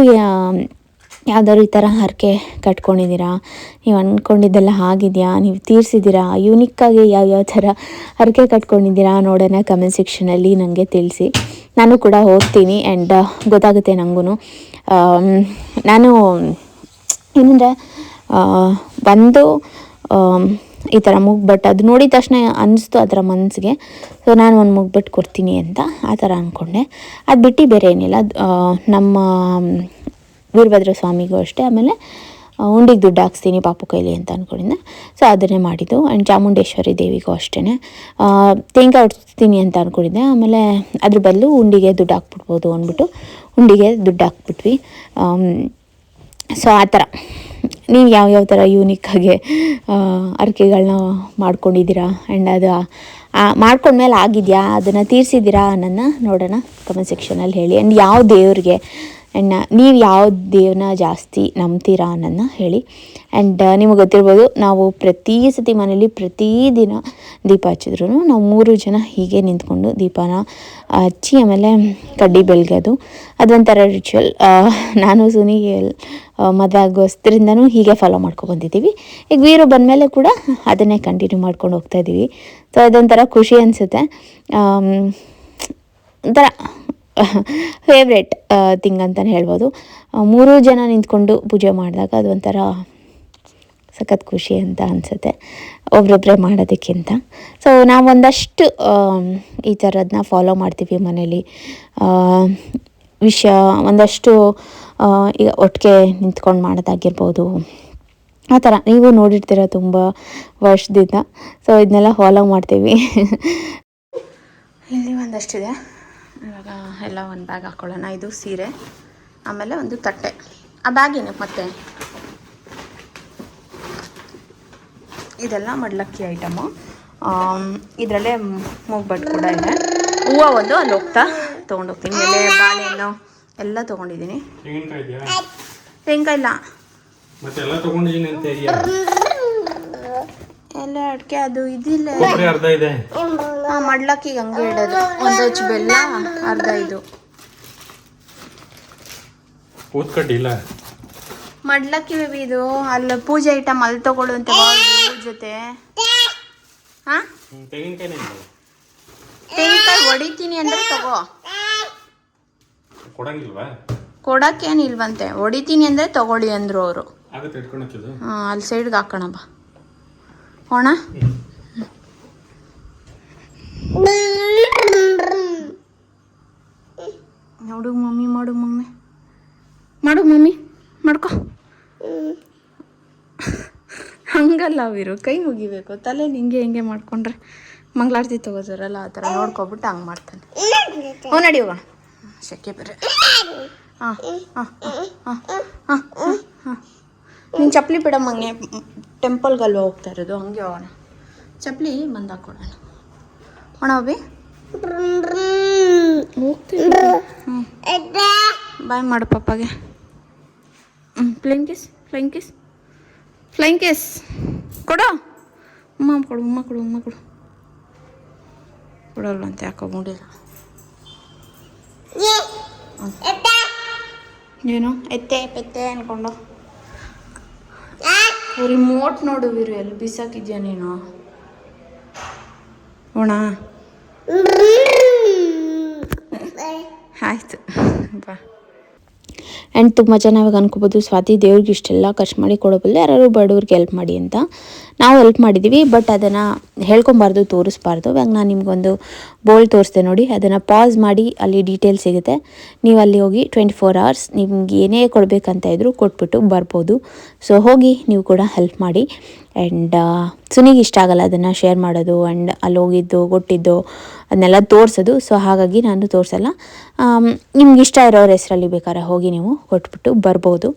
ಯಾವ್ದಾದ್ರು ಈ ಥರ ಹರಕೆ ಕಟ್ಕೊಂಡಿದ್ದೀರಾ? ನೀವು ಅಂದ್ಕೊಂಡಿದ್ದೆಲ್ಲ ಆಗಿದೆಯಾ? ನೀವು ತೀರಿಸಿದ್ದೀರಾ? ಯೂನಿಕ್ಕಾಗಿ ಯಾವ್ಯಾವ ಥರ ಹರಕೆ ಕಟ್ಕೊಂಡಿದ್ದೀರಾ ನೋಡೋಣ ಕಮೆಂಟ್ ಸೆಕ್ಷನಲ್ಲಿ ನನಗೆ ತಿಳಿಸಿ. ನಾನು ಕೂಡ ಹೋಗ್ತೀನಿ ಆ್ಯಂಡ್ ಗೊತ್ತಾಗುತ್ತೆ ನನಗೂ ನಾನು ಏನಂದರೆ ಒಂದು ಈ ಥರ ಮುಗ್ಬಟ್ಟು ಅದು ನೋಡಿದ ತಕ್ಷಣ ಅನ್ನಿಸ್ತು ಅದರ ಮನಸ್ಸಿಗೆ ಸೊ ನಾನು ಒಂದು ಮುಗ್ಬಟ್ಟು ಕೊಡ್ತೀನಿ ಅಂತ ಆ ಥರ ಅಂದ್ಕೊಂಡೆ ಅದು ಬಿಟ್ಟು ಬೇರೆ ಏನಿಲ್ಲ. ನಮ್ಮ ವೀರಭದ್ರ ಸ್ವಾಮಿಗೂ ಅಷ್ಟೇ. ಆಮೇಲೆ ಉಂಡಿಗೆ ದುಡ್ಡು ಹಾಕ್ಸ್ತೀನಿ ಪಾಪು ಕೈಲಿ ಅಂತ ಅಂದ್ಕೊಂಡಿದ್ದೆ ಸೊ ಅದನ್ನೇ ಮಾಡಿದ್ದು. ಆ್ಯಂಡ್ ಚಾಮುಂಡೇಶ್ವರಿ ದೇವಿಗೂ ಅಷ್ಟೇ ತೆಂಗ ಹೊಡ್ಸ್ತೀನಿ ಅಂತ ಅಂದ್ಕೊಂಡಿದ್ದೆ ಆಮೇಲೆ ಅದ್ರ ಬದಲು ಉಂಡಿಗೆ ದುಡ್ಡು ಹಾಕ್ಬಿಡ್ಬೋದು ಅಂದ್ಬಿಟ್ಟು ಉಂಡಿಗೆ ದುಡ್ಡು ಹಾಕ್ಬಿಟ್ವಿ. ಸೊ, ಆ ಥರ. ನೀವು ಯಾವ್ಯಾವ ಥರ ಯೂನಿಕ್ಕಾಗಿ ಅರ್ಕೆಗಳನ್ನ ಮಾಡ್ಕೊಂಡಿದ್ದೀರಾ? ಆ್ಯಂಡ್ ಅದು ಮಾಡ್ಕೊಂಡ್ಮೇಲೆ ಆಗಿದೆಯಾ? ಅದನ್ನು ತೀರಿಸಿದ್ದೀರಾ ನನ್ನ ನೋಡೋಣ ಕಮೆಂಟ್ ಸೆಕ್ಷನಲ್ಲಿ ಹೇಳಿ. ಆ್ಯಂಡ್ ಯಾವ ದೇವ್ರಿಗೆ ಆ್ಯಂಡ್ ನೀವು ಯಾವ ದೇವ್ರನ್ನ ಜಾಸ್ತಿ ನಂಬ್ತೀರಾ ಅನ್ನೋದನ್ನ ಹೇಳಿ. ಆ್ಯಂಡ್ ನಿಮಗೆ ಗೊತ್ತಿರ್ಬೋದು, ನಾವು ಪ್ರತಿ ಸತಿ ಮನೇಲಿ ಪ್ರತಿದಿನ ದೀಪ ಹಚ್ಚಿದ್ರು ನಾವು ಮೂರು ಜನ ಹೀಗೆ ನಿಂತ್ಕೊಂಡು ದೀಪನ ಹಚ್ಚಿ, ಆಮೇಲೆ ಕಡ್ಡಿ ಬೆಳಗೋದು. ಅದೊಂಥರ ರಿಚುವಲ್ ನಾನು ಸುನಿಗೆ ಮದುವೆ ಹೀಗೆ ಫಾಲೋ ಮಾಡ್ಕೊಂಡು ಬಂದಿದ್ದೀವಿ. ಈಗ ವೀರು ಬಂದಮೇಲೆ ಕೂಡ ಅದನ್ನೇ ಕಂಟಿನ್ಯೂ ಮಾಡ್ಕೊಂಡು ಹೋಗ್ತಾ ಇದ್ದೀವಿ ಸೊ ಅದೊಂಥರ ಖುಷಿ ಅನಿಸುತ್ತೆ. ಒಂಥರ ಫೇವ್ರೇಟ್ ಥಿಂಗ್ ಅಂತಲೇ ಹೇಳ್ಬೋದು. ಮೂರು ಜನ ನಿಂತ್ಕೊಂಡು ಪೂಜೆ ಮಾಡಿದಾಗ ಅದು ಒಂಥರ ಸಖತ್ ಖುಷಿ ಅಂತ ಅನಿಸುತ್ತೆ. ಒಬ್ರೊಬ್ಬರೇ ಮಾಡೋದಕ್ಕಿಂತ. ಸೊ ನಾವು ಒಂದಷ್ಟು ಈ ಥರದನ್ನ ಫಾಲೋ ಮಾಡ್ತೀವಿ ಮನೇಲಿ. ವಿಷಯ, ಒಂದಷ್ಟು ಈಗ ಒಟ್ಟಿಗೆ ನಿಂತ್ಕೊಂಡು ಮಾಡೋದಾಗಿರ್ಬೋದು. ಆ ಥರ. ನೀವು ನೋಡಿರ್ತೀರ ತುಂಬ ವರ್ಷದಿಂದ. ಸೊ ಇದನ್ನೆಲ್ಲ ಫಾಲೋ ಮಾಡ್ತೀವಿ. ಇಲ್ಲಿ ಒಂದಷ್ಟಿದೆ. ಇವಾಗ ಎಲ್ಲ ಒಂದು ಬ್ಯಾಗ್ ಹಾಕ್ಕೊಳ್ಳೋಣ ಇದು ಸೀರೆ ಆಮೇಲೆ ಒಂದು ತಟ್ಟೆ. ಆ ಬ್ಯಾಗ್ ಏನಕ್ಕೆ ಮತ್ತೆ? ಇದೆಲ್ಲ ಮಡ್ಲಕ್ಕಿ ಐಟಮು ಇದರಲ್ಲೇ ಮೂಗ್ಬಟ್ಟು ಕೂಡ ಇದೆ. ಹೂವು ಒಂದು ಅಲ್ಲಿ ಹೋಗ್ತಾ ತೊಗೊಂಡೋಗ್ತೀನಿ. ಎಲೆ ಬಾಳೆಹಣ್ಣು ಎಲ್ಲ ತೊಗೊಂಡಿದ್ದೀನಿ. ತೆಂಗಿನಕಾಯಿ ಇಲ್ಲ. ಎಲ್ಲ ಅಡಿಕೆ ಅದು ಇದಿಲ್ಲ. ಕೊಬ್ಬರಿ ಅರ್ಧ ಇದೆ. ಹಾಂ ಮಡ್ಲಕ್ಕಿಗೆ ಹಂಗೆ ಇಡೋದು. ಒಂದು ಹಚ್ಚು ಬೆಲ್ಲ ಅರ್ಧ ಇದು. ಊದ್ಕಡ್ಡಿಲ್ಲ ಮಡ್ಲಕ್ಕಿ ಬೇಬಿ ಇದು ಅಲ್ಲಿ ಪೂಜೆ ಐಟಮ್ ಅಲ್ಲಿ ತಗೊಳ್ಳು ಅಂತ ಜೊತೆ. ಹಾ ತೆಂಗಿನಕಾಯಿ ಹೊಡಿತೀನಿ ಅಂದ್ರೆ ತಗೋ. ಕೊಡಂಗಿಲ್ವಾ? ಕೊಡಕ್ಕೇನಿಲ್ವಂತೆ. ಹೊಡಿತೀನಿ ಅಂದ್ರೆ ತಗೊಳ್ಳಿ ಅಂದ್ರು ಅವರು. ಅಲ್ಲಿ ಸೈಡ್ಗೆ ಹಾಕೋಣ ಬಾ. ಹೋಣ. ನೋಡು ಮಮ್ಮಿ, ಮಾಡು ಮಮ್ಮಿ. ಮಾಡು ಮಮ್ಮಿ, ಮಾಡ್ಕೊ. ಹಂಗಲ್ಲ ಅವಿರು ಕೈ ಮುಗಿಬೇಕು. ತಲೆ ಹಿಂಗೆ ಹಿಂಗೆ ಮಾಡ್ಕೊಂಡ್ರೆ ಮಂಗಳಾರತಿ ತಗೋತಾರಲ್ಲ, ಆ ಥರ ನೋಡ್ಕೊಬಿಟ್ಟು ಹಂಗೆ ಮಾಡ್ತಾನೆ. ಹ್ಞೂ ನಡಿ ಹೋಗೋಣ. ಸೆಕೆ ಬೇರೆ. ಹಾಂ ಹಾಂ ಹಾಂ ಹಾಂ ಹಾಂ ನೀನು ಚಪ್ಪಲಿ ಬಿಡಮ್ಮಂಗೆ ಟೆಂಪಲ್ಗಲ್ವ ಹೋಗ್ತಾ ಇರೋದು ಹಂಗೆ ಹೋಗೋಣ. ಚಪ್ಪಲಿ ಬಂದು ಹಾಕ್ಕೊಡೋಣ ಹ್ಞೂ ಬಾಯ್ ಮಾಡು ಪಪ್ಪಗೆ. ಹ್ಞೂ ಫ್ಲೈಂಕಿಸ್ ಫ್ಲೈಂಕಿಸ್ ಫ್ಲೈಂಕಿಸ್ ಕೊಡು. ಉಮ್ಮ ಕೊಡು ಉಮ್ಮ ಕೊಡು ಉಮ್ಮ ಕೊಡು. ಕೊಡಲ್ಲ ಅಂತ ಯಾಕೋ ಮೂಡಿಲ್ಲ. ಏನು? ಎತ್ತೆ ಪೆತ್ತೆ ಅನ್ಕೊಂಡು. ರಿಮೋಟ್ ನೋಡು ವೀರು ಎಲ್ಲಿ ಬಿಸಾಕಿದ್ಯಾ ನೀನು? ಹೋಣ ಆಯ್ತು ಬಾ. ಆ್ಯಂಡ್ ತುಂಬ ಜನ ಇವಾಗ ಅನ್ಕೋಬೋದು, ಸ್ವಾತಿ, ದೇವ್ರಿಗೆ ಇಷ್ಟೆಲ್ಲ ಖರ್ಚು ಮಾಡಿ ಕೊಡೋಬಲ್ಲ ಯಾರು ಬಡವ್ರಿಗೆ ಹೆಲ್ಪ್ ಮಾಡಿ ಅಂತ ನಾವು ಹೆಲ್ಪ್ ಮಾಡಿದ್ದೀವಿ ಬಟ್ ಅದನ್ನು ಹೇಳ್ಕೊಬಾರ್ದು, ತೋರಿಸ್ಬಾರ್ದು. ಇವಾಗ ನಾನು ನಿಮಗೊಂದು ಬೋಲ್ ತೋರಿಸ್ದೆ ನೋಡಿ, ಅದನ್ನು ಪಾಸ್ ಮಾಡಿ, ಅಲ್ಲಿ ಡೀಟೇಲ್ಸ್ ಸಿಗುತ್ತೆ. ನೀವು ಅಲ್ಲಿ ಹೋಗಿ ಟ್ವೆಂಟಿ ಫೋರ್ ಅವರ್ಸ್ ನಿಮ್ಗೆ ಏನೇ ಕೊಡಬೇಕಂತ ಇದ್ದರೂ ಕೊಟ್ಬಿಟ್ಟು ಬರ್ಬೋದು. ಸೊ ಹೋಗಿ, ನೀವು ಕೂಡ ಹೆಲ್ಪ್ ಮಾಡಿ. ಆ್ಯಂಡ್ ಸುನಿಗೆ ಇಷ್ಟ ಆಗಲ್ಲ ಅದನ್ನು ಶೇರ್ ಮಾಡೋದು ಆ್ಯಂಡ್ ಅಲ್ಲಿ ಹೋಗಿದ್ದು, ಕೊಟ್ಟಿದ್ದು, ಅದನ್ನೆಲ್ಲ ತೋರಿಸೋದು. ಸೊ ಹಾಗಾಗಿ ನಾನು ತೋರಿಸಲ್ಲ. ನಿಮ್ಗೆ ಇಷ್ಟ ಇರೋರ ಹೆಸರಲ್ಲಿ ಬೇಕಾದ್ರೆ ಹೋಗಿ ನೀವು ಕೊಟ್ಬಿಟ್ಟು ಬರ್ಬೋದು.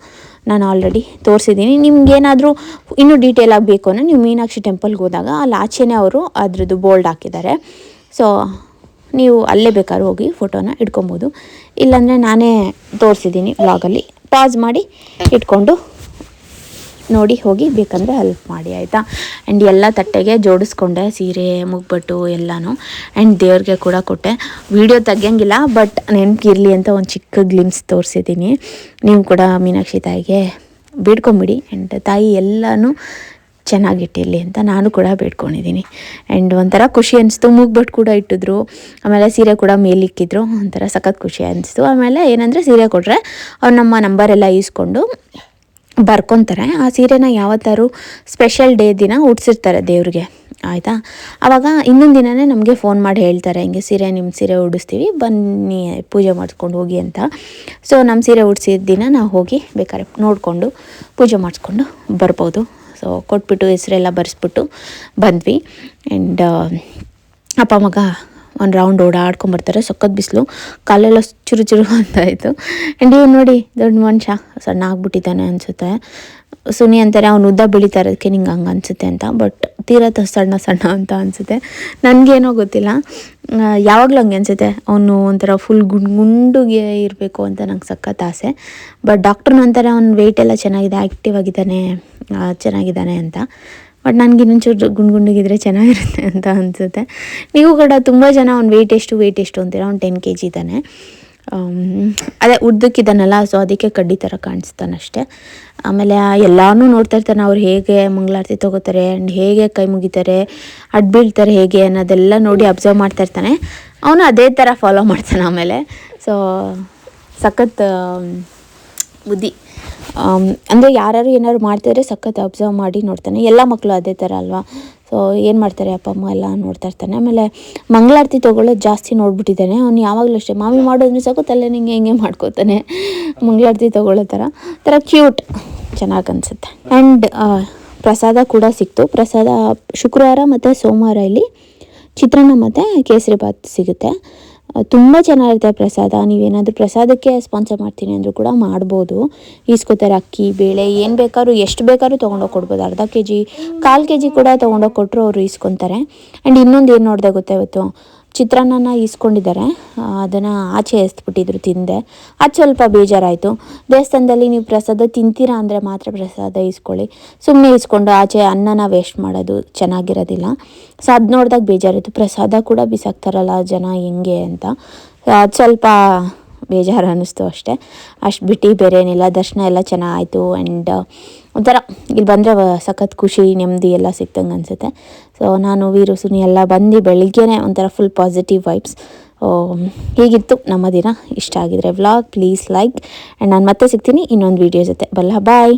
ನಾನು ಆಲ್ರೆಡಿ ತೋರಿಸಿದ್ದೀನಿ. ನಿಮ್ಗೇನಾದರೂ ಇನ್ನೂ ಡೀಟೇಲ್ ಆಗಬೇಕು ಅಂದರೆ ನೀವು ಮೀನಾಕ್ಷಿ ಟೆಂಪಲ್ಗೆ ಹೋದಾಗ ಅಲ್ಲಿ ಆಚೆನೇ ಅವರು ಅದ್ರದ್ದು ಬೋಲ್ಡ್ ಹಾಕಿದ್ದಾರೆ. ಸೊ ನೀವು ಅಲ್ಲೇ ಬೇಕಾದ್ರೂ ಹೋಗಿ ಫೋಟೋನ ಇಟ್ಕೊಬೋದು ಇಲ್ಲಾಂದರೆ ನಾನೇ ತೋರಿಸಿದ್ದೀನಿ ವ್ಲಾಗಲ್ಲಿ ಪಾಸ್ ಮಾಡಿ ಇಟ್ಕೊಂಡು ನೋಡಿ ಹೋಗಿ ಬೇಕಂದರೆ ಹೆಲ್ಪ್ ಮಾಡಿ, ಆಯಿತಾ? ಆ್ಯಂಡ್ ಎಲ್ಲ ತಟ್ಟೆಗೆ ಜೋಡಿಸ್ಕೊಂಡೆ, ಸೀರೆ ಮುಗ್ಬಟ್ಟು ಎಲ್ಲನೂ. ಆ್ಯಂಡ್ ದೇವ್ರಿಗೆ ಕೂಡ ಕೊಟ್ಟೆ. ವಿಡಿಯೋ ತೆಗಿಯಂಗಿಲ್ಲ ಬಟ್ ನೆನಪಿರಲಿ ಅಂತ ಒಂದು ಚಿಕ್ಕ ಗ್ಲಿಮ್ಸ್ ತೋರಿಸಿದ್ದೀನಿ. ನೀವು ಕೂಡ ಮೀನಾಕ್ಷಿ ತಾಯಿಗೆ ಬೇಡ್ಕೊಂಬಿಡಿ. ಆ್ಯಂಡ್ ತಾಯಿ ಎಲ್ಲನೂ ಚೆನ್ನಾಗಿಟ್ಟಿರಲಿ ಅಂತ ನಾನು ಕೂಡ ಬೇಡ್ಕೊಂಡಿದ್ದೀನಿ. ಆ್ಯಂಡ್ ಒಂಥರ ಖುಷಿ ಅನಿಸ್ತು. ಮೂಗ್ಬಟ್ಟು ಕೂಡ ಇಟ್ಟಿದ್ರು. ಆಮೇಲೆ ಸೀರೆ ಕೂಡ ಮೇಲಿಕ್ಕಿದ್ರು. ಒಂಥರ ಸಖತ್ ಖುಷಿ ಅನಿಸ್ತು. ಆಮೇಲೆ ಏನಂದರೆ ಸೀರೆ ಕೊಟ್ಟರೆ ಅವ್ರು ನಮ್ಮ ನಂಬರೆಲ್ಲ ಈಸ್ಕೊಂಡು ಬರ್ಕೊತಾರೆ. ಆ ಸೀರೆನ ಯಾವತ್ತಾರು ಸ್ಪೆಷಲ್ ಡೇ ದಿನ ಉಡ್ಸಿರ್ತಾರೆ ದೇವ್ರಿಗೆ. ಆಯಿತಾ? ಆವಾಗ ಇನ್ನೊಂದು ದಿನವೇ ನಮಗೆ ಫೋನ್ ಮಾಡಿ ಹೇಳ್ತಾರೆ, ಹಿಂಗೆ ಸೀರೆ ನಿಮ್ಮ ಸೀರೆ ಉಡಿಸ್ತೀವಿ, ಬನ್ನಿ, ಪೂಜೆ ಮಾಡಿಸ್ಕೊಂಡು ಹೋಗಿ ಅಂತ. ಸೊ ನಮ್ಮ ಸೀರೆ ಉಡ್ಸಿದ ದಿನ ನಾವು ಹೋಗಿ ಬೇಕಾದ್ರೆ ನೋಡಿಕೊಂಡು ಪೂಜೆ ಮಾಡಿಸ್ಕೊಂಡು ಬರ್ಬೋದು. ಸೊ ಕೊಟ್ಬಿಟ್ಟು, ಹೆಸರೆಲ್ಲ ಬರೆಸ್ಬಿಟ್ಟು ಬಂದ್ವಿ. ಆ್ಯಂಡ್ ಅಪ್ಪ, ಮಗ ಒಂದು ರೌಂಡ್ ಓಡಾಡ್ಕೊಂಬರ್ತಾರೆ. ಸಖತ್ ಬಿಸಿಲು. ಕಾಲೆಲ್ಲ ಚುರು ಚುರು ಅಂತ ಆಯಿತು ಆ್ಯಂಡ್ ಇವ್ನು ನೋಡಿ, ದೊಡ್ಡ ಮನುಷ್ಯ, ಸಣ್ಣ ಆಗ್ಬಿಟ್ಟಿದ್ದಾನೆ ಅನಿಸುತ್ತೆ. ಸುನಿ ಅಂತಾರೆ, ಅವ್ನು ಉದ್ದ ಬೆಳೀತಾ ಇರೋದಕ್ಕೆ ನಿಂಗೆ ಹಂಗೆ ಅನಿಸುತ್ತೆ ಅಂತ. ಬಟ್ ತೀರಾ ಸಣ್ಣ ಸಣ್ಣ ಅಂತ ಅನಿಸುತ್ತೆ. ನನಗೇನೋ ಗೊತ್ತಿಲ್ಲ. ಯಾವಾಗಲೂ ಹಂಗೆ ಅನಿಸುತ್ತೆ. ಅವನು ಒಂಥರ ಫುಲ್ ಗುಂಡ್ ಗುಂಡುಗೆ ಇರಬೇಕು ಅಂತ ನಂಗೆ ಸಖತ್ ಆಸೆ. ಬಟ್ ಡಾಕ್ಟ್ರ್ ಅಂತಾರೆ ಅವ್ನ ವೆಯ್ಟ್ ಎಲ್ಲ ಚೆನ್ನಾಗಿದೆ ಆ್ಯಕ್ಟಿವ್ ಆಗಿದ್ದಾನೆ ಚೆನ್ನಾಗಿದ್ದಾನೆ ಅಂತ. ಬಟ್ ನನಗೆ ಇನ್ನೊಂಚೂರು ಗುಂಡು ಗುಂಡುಗಿದ್ರೆ ಚೆನ್ನಾಗಿರುತ್ತೆ ಅಂತ ಅನಿಸುತ್ತೆ. ನೀವು ಕೂಡ ತುಂಬ ಜನ ಅವ್ನು ವೆಯ್ಟ್ ಎಷ್ಟು ವೆಯ್ಟ್ ಎಷ್ಟು ಅಂತೀರ? ಅವ್ನು ಟೆನ್ ಕೆ ಜಿ ಇದ್ದಾನೆ ಅದೇ ಉದ್ದಕ್ಕಿದ್ದಾನಲ್ಲ ಸೊ ಅದಕ್ಕೆ ಕಡ್ಡಿ ಥರ ಕಾಣಿಸ್ತಾನಷ್ಟೇ ಆಮೇಲೆ ಎಲ್ಲನೂ ನೋಡ್ತಾ ಇರ್ತಾನೆ, ಅವ್ರು ಹೇಗೆ ಮಂಗಳಾರತಿ ತಗೋತಾರೆ ಆ್ಯಂಡ್ ಹೇಗೆ ಕೈ ಮುಗಿತಾರೆ ಅಡ್ಬೀಳ್ತಾರೆ ಹೇಗೆ ಅನ್ನೋದೆಲ್ಲ ನೋಡಿ ಅಬ್ಸರ್ವ್ ಮಾಡ್ತಾ ಇರ್ತಾನೆ. ಅವನು ಅದೇ ಥರ ಫಾಲೋ ಮಾಡ್ತಾನೆ ಆಮೇಲೆ. ಸೊ ಸಖತ್ ಬುದ್ಧಿ. ಅಂದರೆ ಯಾರು ಏನಾದ್ರು ಮಾಡ್ತಿದ್ರೆ ಸಖತ್ ಅಬ್ಸರ್ವ್ ಮಾಡಿ ನೋಡ್ತಾನೆ. ಎಲ್ಲ ಮಕ್ಕಳು ಅದೇ ಥರ ಅಲ್ವಾ? ಸೊ ಏನು ಮಾಡ್ತಾರೆ ಅಪ್ಪ, ಅಮ್ಮ ಎಲ್ಲ ನೋಡ್ತಾ ಇರ್ತಾನೆ. ಆಮೇಲೆ ಮಂಗಳಾರತಿ ತೊಗೊಳ್ಳೋದು ಜಾಸ್ತಿ ನೋಡ್ಬಿಟ್ಟಿದ್ದಾನೆ. ಅವ್ನು ಯಾವಾಗಲೂ ಅಷ್ಟೇ, ಮಾಮಿ ಮಾಡೋದ್ರೆ ಸಾಕು ತಲೆ ನಿಂಗೆ ಹಿಂಗೆ ಮಾಡ್ಕೋತಾನೆ. ಮಂಗಳಾರತಿ ತೊಗೊಳ್ಳೋ ಥರ ಥರ ಕ್ಯೂಟ್ ಚೆನ್ನಾಗಿ ಅನಿಸುತ್ತೆ. ಆ್ಯಂಡ್ ಪ್ರಸಾದ ಕೂಡ ಸಿಕ್ತು. ಪ್ರಸಾದ ಶುಕ್ರವಾರ ಮತ್ತು ಸೋಮವಾರ ಇಲ್ಲಿ ಚಿತ್ರಾನ್ನ ಮತ್ತು ಕೇಸರಿ ಬಾತ್ ಸಿಗುತ್ತೆ. ತುಂಬ ಚೆನ್ನಾಗಿರುತ್ತೆ ಪ್ರಸಾದ. ನೀವೇನಾದರೂ ಪ್ರಸಾದಕ್ಕೆ ಸ್ಪಾನ್ಸರ್ ಮಾಡ್ತೀನಿ ಅಂದರೂ ಕೂಡ ಮಾಡ್ಬೋದು. ಈಸ್ಕೋತಾರೆ ಅಕ್ಕಿ, ಬೇಳೆ, ಏನು ಬೇಕಾದ್ರೂ, ಎಷ್ಟು ಬೇಕಾದ್ರೂ ತೊಗೊಂಡೋಗಿ ಕೊಡ್ಬೋದು. ಅರ್ಧ ಕೆ ಜಿ ಕಾಲು ಕೆ ಜಿ ಕೂಡ ತೊಗೊಂಡೋಗಿ ಕೊಟ್ಟರು ಅವರು ಈಸ್ಕೊತಾರೆ. ಆ್ಯಂಡ್ ಇನ್ನೊಂದು ಏನು ನೋಡಿದೆ ಗೊತ್ತಾ ಇವತ್ತು? ಚಿತ್ರಾನ್ನನ ಈಸ್ಕೊಂಡಿದ್ದಾರೆ. ಅದನ್ನು ಆಚೆ ಎಸ್ಬಿಟ್ಟಿದ್ರು ತಿಂದೆ. ಅದು ಸ್ವಲ್ಪ ಬೇಜಾರಾಯಿತು. ದೇವಸ್ಥಾನದಲ್ಲಿ ನೀವು ಪ್ರಸಾದ ತಿಂತೀರಾ ಅಂದರೆ ಮಾತ್ರ ಪ್ರಸಾದ ಈಸ್ಕೊಳ್ಳಿ. ಸುಮ್ಮನೆ ಈಸ್ಕೊಂಡು ಆಚೆ ಅನ್ನನ ವೇಸ್ಟ್ ಮಾಡೋದು ಚೆನ್ನಾಗಿರೋದಿಲ್ಲ. ಸೊ ಅದು ನೋಡಿದಾಗ ಬೇಜಾರಿತ್ತು. ಪ್ರಸಾದ ಕೂಡ ಬಿಸಾಕ್ತಾರಲ್ಲ ಜನ ಹೆಂಗೆ ಅಂತ. ಅದು ಸ್ವಲ್ಪ ಬೇಜಾರು ಅನ್ನಿಸ್ತು ಅಷ್ಟೇ. ಅಷ್ಟು ಬಿಟ್ಟು ಬೇರೆ ಏನಿಲ್ಲ ದರ್ಶನ ಎಲ್ಲ ಚೆನ್ನಾಗಾಯಿತು ಆ್ಯಂಡ್ ಒಂಥರ ಇಲ್ಲಿ ಬಂದರೆ ಸಖತ್ ಖುಷಿ, ನೆಮ್ಮದಿ ಎಲ್ಲ ಸಿಕ್ತಂಗೆ ಅನಿಸುತ್ತೆ. ಸೊ ನಾನು, ವೀರು, ಸುನಿ ಎಲ್ಲ ಬಂದು ಬೆಳಿಗ್ಗೆನೇ ಒಂಥರ ಫುಲ್ ಪಾಸಿಟಿವ್ ವೈಬ್ಸ್ ಹೀಗಿತ್ತು ನಮ್ಮ ದಿನ. ಇಷ್ಟ ಆಗಿದ್ರೆ ವ್ಲಾಗ್ ಪ್ಲೀಸ್ ಲೈಕ್ ಆ್ಯಂಡ್ ನಾನು ಮತ್ತೆ ಸಿಗ್ತೀನಿ ಇನ್ನೊಂದು ವೀಡಿಯೋ ಜೊತೆ. ಬಲ್ಲ ಬಾಯ್